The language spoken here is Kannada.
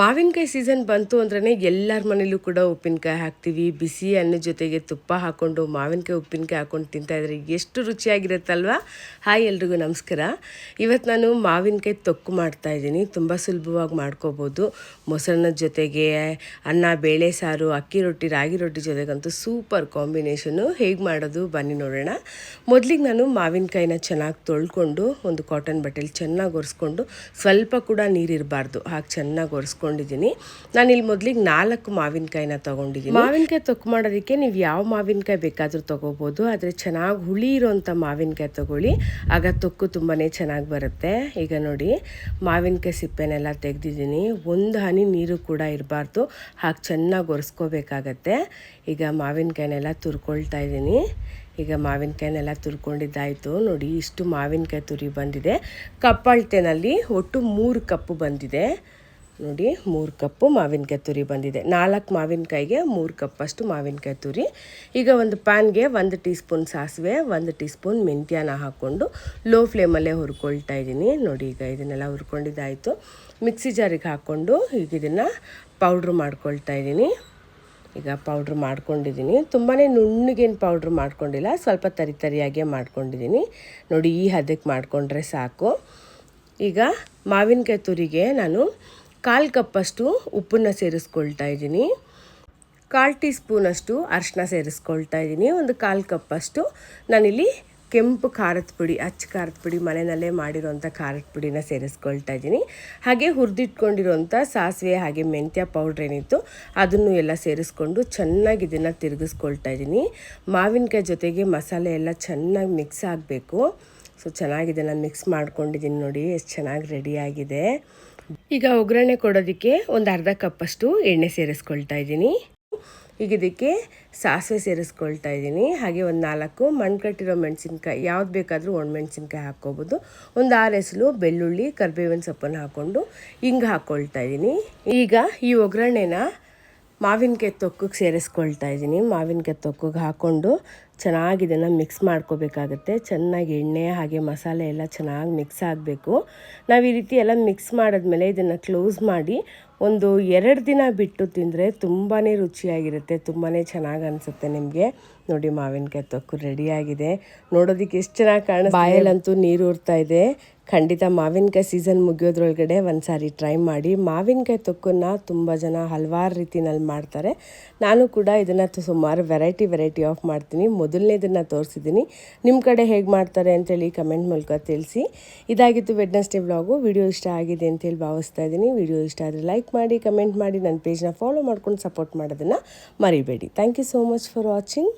ಮಾವಿನಕಾಯಿ ಸೀಸನ್ ಬಂತು ಅಂದ್ರೆ ಎಲ್ಲರ ಮನೇಲೂ ಕೂಡ ಉಪ್ಪಿನಕಾಯಿ ಹಾಕ್ತೀವಿ. ಬಿಸಿ ಅನ್ನ ಜೊತೆಗೆ ತುಪ್ಪ ಹಾಕ್ಕೊಂಡು ಮಾವಿನಕಾಯಿ ಉಪ್ಪಿನಕಾಯಿ ಹಾಕೊಂಡು ತಿಂತಾ ಇದ್ರೆ ಎಷ್ಟು ರುಚಿಯಾಗಿರುತ್ತಲ್ವಾ? ಹಾಯ್ ಎಲ್ರಿಗೂ ನಮಸ್ಕಾರ. ಇವತ್ತು ನಾನು ಮಾವಿನಕಾಯಿ ತೊಕ್ಕು ಮಾಡ್ತಾ ಇದ್ದೀನಿ. ತುಂಬ ಸುಲಭವಾಗಿ ಮಾಡ್ಕೋಬೋದು. ಮೊಸರನ್ನ ಜೊತೆಗೆ ಅನ್ನ, ಬೇಳೆ ಸಾರು, ಅಕ್ಕಿ ರೊಟ್ಟಿ, ರಾಗಿ ರೊಟ್ಟಿ ಜೊತೆಗಂತೂ ಸೂಪರ್ ಕಾಂಬಿನೇಷನು ಹೇಗೆ ಮಾಡೋದು ಬನ್ನಿ ನೋಡೋಣ. ಮೊದಲಿಗೆ ನಾನು ಮಾವಿನಕಾಯಿನ ಚೆನ್ನಾಗಿ ತೊಳ್ಕೊಂಡು ಒಂದು ಕಾಟನ್ ಬಟ್ಟೆಲಿ ಚೆನ್ನಾಗಿ ಒರೆಸ್ಕೊಂಡು ಸ್ವಲ್ಪ ಕೂಡ ನೀರಿರಬಾರ್ದು ಹಾಗೆ ಚೆನ್ನಾಗಿ ಒರೆಸ್ಕೊಂಡಿದ್ದೀನಿ ನಾನು ಇಲ್ಲಿ ಮೊದಲಿಗೆ ನಾಲ್ಕು ಮಾವಿನಕಾಯಿನ ತೊಗೊಂಡಿದ್ದೀನಿ. ಮಾವಿನಕಾಯಿ ತೊಕ್ಕು ಮಾಡೋದಕ್ಕೆ ನೀವು ಯಾವ ಮಾವಿನಕಾಯಿ ಬೇಕಾದರೂ ತೊಗೋಬೋದು. ಆದರೆ ಚೆನ್ನಾಗಿ ಹುಳಿ ಇರೋವಂಥ ಮಾವಿನಕಾಯಿ ತೊಗೊಳ್ಳಿ. ಆಗ ತೊಕ್ಕು ತುಂಬಾ ಚೆನ್ನಾಗಿ ಬರುತ್ತೆ. ಈಗ ನೋಡಿ, ಮಾವಿನಕಾಯಿ ಸಿಪ್ಪೆನೆಲ್ಲ ತೆಗೆದಿದ್ದೀನಿ. ಒಂದು ಹನಿ ನೀರು ಕೂಡ ಇರಬಾರ್ದು. ಹಾಗೆ ಚೆನ್ನಾಗಿ ಒರೆಸ್ಕೋಬೇಕಾಗತ್ತೆ. ಈಗ ಮಾವಿನಕಾಯಿನೆಲ್ಲ ತುರ್ಕೊಳ್ತಾ ಇದ್ದೀನಿ. ಈಗ ಮಾವಿನಕಾಯಿನೆಲ್ಲ ತುರ್ಕೊಂಡಿದ್ದಾಯಿತು. ನೋಡಿ, ಇಷ್ಟು ಮಾವಿನಕಾಯಿ ತುರಿ ಬಂದಿದೆ. ಕಪ್ಪಳ್ತೆನಲ್ಲಿ ಒಟ್ಟು ಮೂರು ಕಪ್ಪು ಬಂದಿದೆ. ನೋಡಿ ಮೂರು ಕಪ್ಪು ಮಾವಿನಕಾಯಿ ತುರಿ ಬಂದಿದೆ. ನಾಲ್ಕು ಮಾವಿನಕಾಯಿಗೆ ಮೂರು ಕಪ್ಪಷ್ಟು ಮಾವಿನಕಾಯಿ ತುರಿ. ಈಗ ಒಂದು ಪ್ಯಾನ್ಗೆ ಒಂದು ಟೀ ಸ್ಪೂನ್ ಸಾಸಿವೆ, ಒಂದು ಟೀ ಸ್ಪೂನ್ ಮೆಂತ್ಯನ ಹಾಕ್ಕೊಂಡು ಲೋ ಫ್ಲೇಮಲ್ಲೇ ಹುರ್ಕೊಳ್ತಾ ಇದ್ದೀನಿ. ನೋಡಿ ಈಗ ಇದನ್ನೆಲ್ಲ ಹುರ್ಕೊಂಡಿದ್ದಾಯಿತು. ಮಿಕ್ಸಿ ಜಾರಿಗೆ ಹಾಕ್ಕೊಂಡು ಈಗ ಇದನ್ನು ಪೌಡ್ರ್ ಮಾಡ್ಕೊಳ್ತಾ ಇದ್ದೀನಿ. ಈಗ ಪೌಡ್ರ್ ಮಾಡ್ಕೊಂಡಿದ್ದೀನಿ. ತುಂಬಾ ನುಣ್ಣಗೇನು ಪೌಡ್ರ್ ಮಾಡ್ಕೊಂಡಿಲ್ಲ, ಸ್ವಲ್ಪ ತರಿ ತರಿಯಾಗೆ ಮಾಡ್ಕೊಂಡಿದ್ದೀನಿ. ನೋಡಿ ಈ ಹದಕ್ಕೆ ಮಾಡಿಕೊಂಡ್ರೆ ಸಾಕು. ಈಗ ಮಾವಿನಕಾಯಿ ತುರಿಗೆ ನಾನು ಕಾಲು ಕಪ್ಪಷ್ಟು ಉಪ್ಪನ್ನು ಸೇರಿಸ್ಕೊಳ್ತಾ ಇದ್ದೀನಿ. ಕಾಲು ಟೀ ಸ್ಪೂನಷ್ಟು ಅರಿಶಿನ ಸೇರಿಸ್ಕೊಳ್ತಾ ಇದ್ದೀನಿ. ಒಂದು ಕಾಲು ಕಪ್ಪಷ್ಟು ನಾನಿಲ್ಲಿ ಕೆಂಪು ಖಾರದ ಪುಡಿ, ಅಚ್ಚ ಖಾರದ ಪುಡಿ, ಮನೆಯಲ್ಲೇ ಮಾಡಿರೋಂಥ ಖಾರದ ಪುಡಿನ ಸೇರಿಸ್ಕೊಳ್ತಾ ಇದ್ದೀನಿ. ಹಾಗೆ ಹುರಿದಿಟ್ಕೊಂಡಿರೋಂಥ ಸಾಸಿವೆ ಹಾಗೆ ಮೆಂತ್ಯ ಪೌಡ್ರ್ ಏನಿತ್ತು ಅದನ್ನು ಎಲ್ಲ ಸೇರಿಸ್ಕೊಂಡು ಚೆನ್ನಾಗಿ ಇದನ್ನು ತಿರುಗಿಸ್ಕೊಳ್ತಾ ಇದ್ದೀನಿ. ಮಾವಿನಕಾಯಿ ಜೊತೆಗೆ ಮಸಾಲೆ ಎಲ್ಲ ಚೆನ್ನಾಗಿ ಮಿಕ್ಸ್ ಆಗಬೇಕು. ಸೊ, ಚೆನ್ನಾಗಿ ಇದನ್ನು ಮಿಕ್ಸ್ ಮಾಡ್ಕೊಂಡಿದ್ದೀನಿ ನೋಡಿ, ಎಷ್ಟು ಚೆನ್ನಾಗಿ ರೆಡಿಯಾಗಿದೆ ಈಗ ಒಗ್ಗರಣೆ ಕೊಡೋದಕ್ಕೆ ಒಂದು ಅರ್ಧ ಕಪ್ಪಷ್ಟು ಎಣ್ಣೆ ಸೇರಿಸ್ಕೊಳ್ತಾ ಇದ್ದೀನಿ. ಈಗ ಇದಕ್ಕೆ ಸಾಸಿವೆ ಸೇರಿಸ್ಕೊಳ್ತಾ ಇದ್ದೀನಿ. ಹಾಗೆ ಒಂದು ನಾಲ್ಕು ಮಣ್ಣು ಕಟ್ಟಿರೋ ಮೆಣಸಿನ್ಕಾಯಿ, ಯಾವ್ದು ಬೇಕಾದರೂ ಒಣ ಮೆಣಸಿನ್ಕಾಯಿ ಹಾಕ್ಕೋಬೋದು. ಒಂದು ಆರು ಎಸಲು ಬೆಳ್ಳುಳ್ಳಿ, ಕರಿಬೇವಿನ ಸೊಪ್ಪನ್ನು ಹಾಕ್ಕೊಂಡು ಹಿಂಗೆ ಹಾಕ್ಕೊಳ್ತಾ ಇದ್ದೀನಿ. ಈಗ ಈ ಒಗ್ಗರಣೆನ ಮಾವಿನಕಾಯಿ ತೊಕ್ಕಿಗೆ ಸೇರಿಸ್ಕೊಳ್ತಾ ಇದ್ದೀನಿ. ಮಾವಿನಕಾಯಿ ತೊಕ್ಕಿಗೆ ಹಾಕ್ಕೊಂಡು ಚೆನ್ನಾಗಿ ಇದನ್ನು ಮಿಕ್ಸ್ ಮಾಡ್ಕೋಬೇಕಾಗುತ್ತೆ. ಚೆನ್ನಾಗಿ ಎಣ್ಣೆ, ಹಾಗೆ ಮಸಾಲೆ ಎಲ್ಲ ಚೆನ್ನಾಗಿ ಮಿಕ್ಸ್ ಆಗಬೇಕು. ನಾವು ಈ ರೀತಿ ಎಲ್ಲ ಮಿಕ್ಸ್ ಮಾಡಿದ್ಮೇಲೆ ಇದನ್ನು ಕ್ಲೋಸ್ ಮಾಡಿ ಒಂದು ಎರಡು ದಿನ ಬಿಟ್ಟು ತಿಂದರೆ ತುಂಬಾ ರುಚಿಯಾಗಿರುತ್ತೆ. ತುಂಬಾ ಚೆನ್ನಾಗಿ ಅನಿಸುತ್ತೆ ನಿಮಗೆ. ನೋಡಿ ಮಾವಿನಕಾಯಿ ತೊಕ್ಕು ರೆಡಿಯಾಗಿದೆ ನೋಡೋದಕ್ಕೆ ಎಷ್ಟು ಚೆನ್ನಾಗಿ ಕಾಣ ಬಾಯಲ್ಲಂತೂ ನೀರು ಊರ್ತಾ ಇದೆ. ಖಂಡಿತ ಮಾವಿನಕಾಯಿ ಸೀಸನ್ ಮುಗಿಯೋದ್ರೊಳಗಡೆ ಒಂದು ಸಾರಿ ಟ್ರೈ ಮಾಡಿ. ಮಾವಿನಕಾಯಿ ತೊಕ್ಕನ್ನು ತುಂಬ ಜನ ಹಲವಾರು ರೀತಿನಲ್ಲಿ ಮಾಡ್ತಾರೆ. ನಾನು ಕೂಡ ಇದನ್ನು ಸುಮಾರು ವೆರೈಟಿ ವೆರೈಟಿ ಆಫ್ ಮಾಡ್ತೀನಿ. ಮೊದಲನೇದನ್ನು ತೋರಿಸಿದ್ದೀನಿ. ನಿಮ್ಮ ಕಡೆ ಹೇಗೆ ಮಾಡ್ತಾರೆ ಅಂತೇಳಿ ಕಮೆಂಟ್ ಮೂಲಕ ತಿಳಿಸಿ. ಇದಾಗಿತ್ತು ವೆಡ್ನೆಸ್ಡೇ ವ್ಲಾಗು ವಿಡಿಯೋ ಇಷ್ಟ ಆಗಿದೆ ಅಂತೇಳಿ ಭಾವಿಸ್ತಾ ಇದ್ದೀನಿ. ವಿಡಿಯೋ ಇಷ್ಟ ಆದರೆ ಲೈಕ್ ಮಾಡಿ ಕಮೆಂಟ್ ಮಾಡಿ, ನನ್ನ ಪೇಜ್ನ ಫಾಲೋ ಮಾಡ್ಕೊಂಡು ಸಪೋರ್ಟ್ ಮಾಡೋದನ್ನು ಮರಿಬೇಡಿ. Thank you so much for watching